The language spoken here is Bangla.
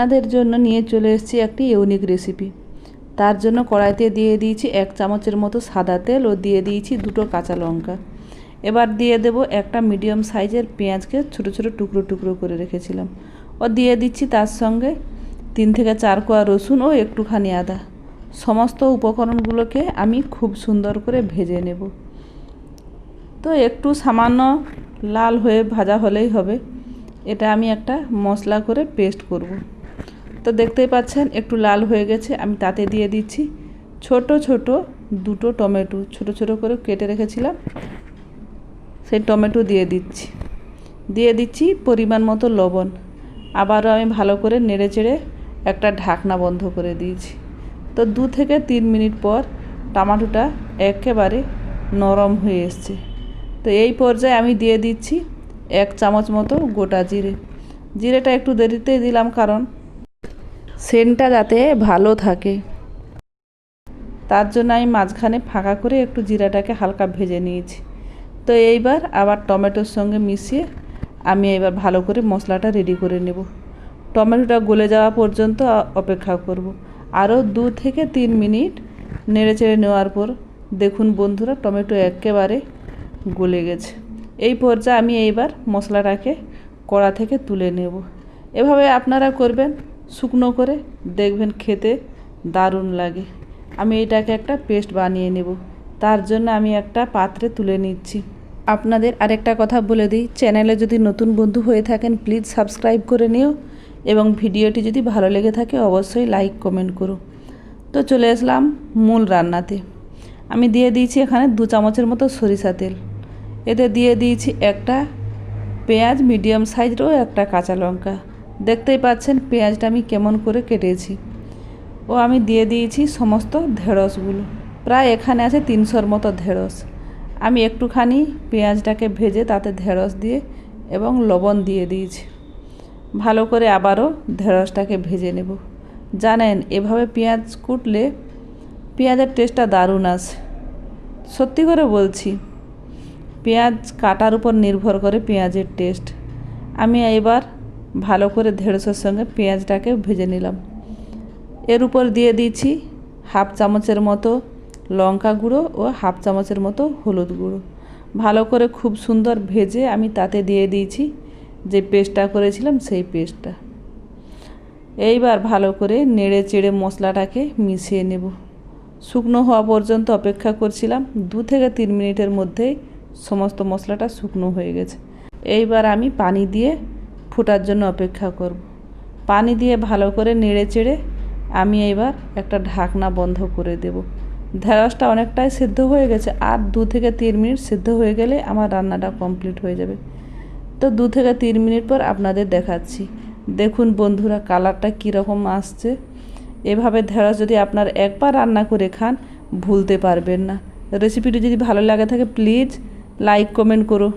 আপনাদের জন্য নিয়ে চলে এসেছি একটি ইউনিক রেসিপি তার জন্য কড়াইতে দিয়ে দিয়েছি এক চামচের মতো সাদা তেল ও দিয়ে দিয়েছি দুটো কাঁচা লঙ্কা। এবার দিয়ে দেব একটা মিডিয়াম সাইজের পেঁয়াজকে ছোট ছোট টুকরো টুকরো করে রেখেছিলাম। ও দিয়ে দিচ্ছি তার সঙ্গে তিন থেকে চার কোয়া রসুন ও একটুখানি আদা। সমস্ত উপকরণগুলোকে আমি খুব সুন্দর করে ভেজে নেব। তো একটু সামান্য লাল হয়ে ভাজা হলেই হবে। এটা আমি একটা মশলা করে পেস্ট করব। তো দেখতেই পাচ্ছেন, একটু লাল হয়ে গেছে, আমি তাতে দিয়ে দিচ্ছি। ছোট ছোট দুটো টমেটো, ছোট ছোট করে কেটে রেখেছিলাম। সেই টমেটো দিয়ে দিচ্ছি। দিয়ে দিচ্ছি পরিমাণ মতো লবণ। আবারও আমি ভালো করে নেড়ে চেড়ে একটা ঢাকনা বন্ধ করে দিয়েছি। তো দু থেকে তিন মিনিট পর টমাটোটা একেবারে নরম হয়ে এসছে। তো এই পর্যায়ে আমি দিয়ে দিচ্ছি এক চামচ মতো গোটা জিরে। জিরেটা একটু দেরিতেই দিলাম কারণ সেন্টটা যাতে ভালো থাকে। তার জন্য আমি মাঝখানে ফাঁকা করে একটু জিরাটাকে হালকা ভেজে নিয়েছি। তো এইবার আবার টমেটোর সঙ্গে মিশিয়ে আমি এবার ভালো করে মশলাটা রেডি করে নেব। টমেটোটা গলে যাওয়া পর্যন্ত অপেক্ষা করব। আরও দু থেকে তিন মিনিট নেড়ে চেড়ে নেওয়ার পর দেখুন বন্ধুরা টমেটো একেবারে গলে গেছে। এই পর্যায়ে আমি এইবার মশলাটাকে কড়া থেকে তুলে নেব। এভাবে আপনারা করবেন। শুকনো করে দেখবেন খেতে দারুণ লাগে। আমি এটাকে একটা পেস্ট বানিয়ে নেব। তার জন্য আমি একটা পাত্রে তুলে নিচ্ছি। আপনাদের আরেকটা কথা বলে দিই, চ্যানেলে যদি নতুন বন্ধু হয়ে থাকেন, প্লিজ সাবস্ক্রাইব করে নিও এবং ভিডিওটি যদি ভালো লেগে থাকে, অবশ্যই লাইক, কমেন্ট করো। তো চলে আসলাম মূল রান্নাতে। আমি দিয়ে দিয়েছি এখানে দু চামচের মতো সরিষা তেল। এতে দিয়ে দিয়েছি একটা পেঁয়াজ মিডিয়াম সাইজেরও একটা কাঁচা লঙ্কা। দেখতেই পাচ্ছেন পেঁয়াজটা আমি কেমন করে কেটেছি। ও আমি দিয়ে দিয়েছি সমস্ত ঢেঁড়সগুলো প্রায় এখানে আছে তিনশোর মতো ঢেঁড়স আমি একটুখানি পেঁয়াজটাকে ভেজে তাতে ঢেঁড়স দিয়ে এবং লবণ দিয়ে দিয়েছি। ভালো করে আবারও ঢেঁড়সটাকে ভেজে নেব। জানেন, এভাবে পেঁয়াজ কুটলে পেঁয়াজের টেস্টটা দারুণ আসে সত্যি করে বলছি, পেঁয়াজ কাটার উপর নির্ভর করে পেঁয়াজের টেস্ট। আমি এবার ভালো করে ঢেঁড়সের সঙ্গে পেঁয়াজটাকে ভেজে নিলাম। এর উপর দিয়ে দিয়েছি হাফ চামচের মতো লঙ্কা গুঁড়ো ও হাফ চামচের মতো হলুদ গুঁড়ো। ভালো করে খুব সুন্দর ভেজে আমি তাতে দিয়ে দিয়েছি যে পেস্টটা করেছিলাম সেই পেস্টটা। এইবার ভালো করে নেড়ে চেড়ে মশলাটাকে মিশিয়ে নেব। শুকনো হওয়া পর্যন্ত অপেক্ষা করছিলাম। দু থেকে তিন মিনিটের মধ্যেই সমস্ত মশলাটা শুকনো হয়ে গেছে। এইবার আমি পানি দিয়ে ফোটার জন্য অপেক্ষা করব। পানি দিয়ে ভালো করে নেড়ে চেড়ে আমি এবার একটা ঢাকনা বন্ধ করে দেব। ঢেঁড়সটা অনেকটাই সিদ্ধ হয়ে গেছে, আর দু থেকে তিন মিনিট সিদ্ধ হয়ে গেলে আমার রান্নাটা কমপ্লিট হয়ে যাবে। তো দু থেকে তিন মিনিট পর আপনাদের দেখাচ্ছি। দেখুন বন্ধুরা, কালারটা কীরকম আসছে। এভাবে ঢেঁড়স যদি আপনার একবার রান্না করে খান, ভুলতে পারবেন না। রেসিপিটি যদি ভালো লাগে থাকে, প্লিজ লাইক, কমেন্ট করো।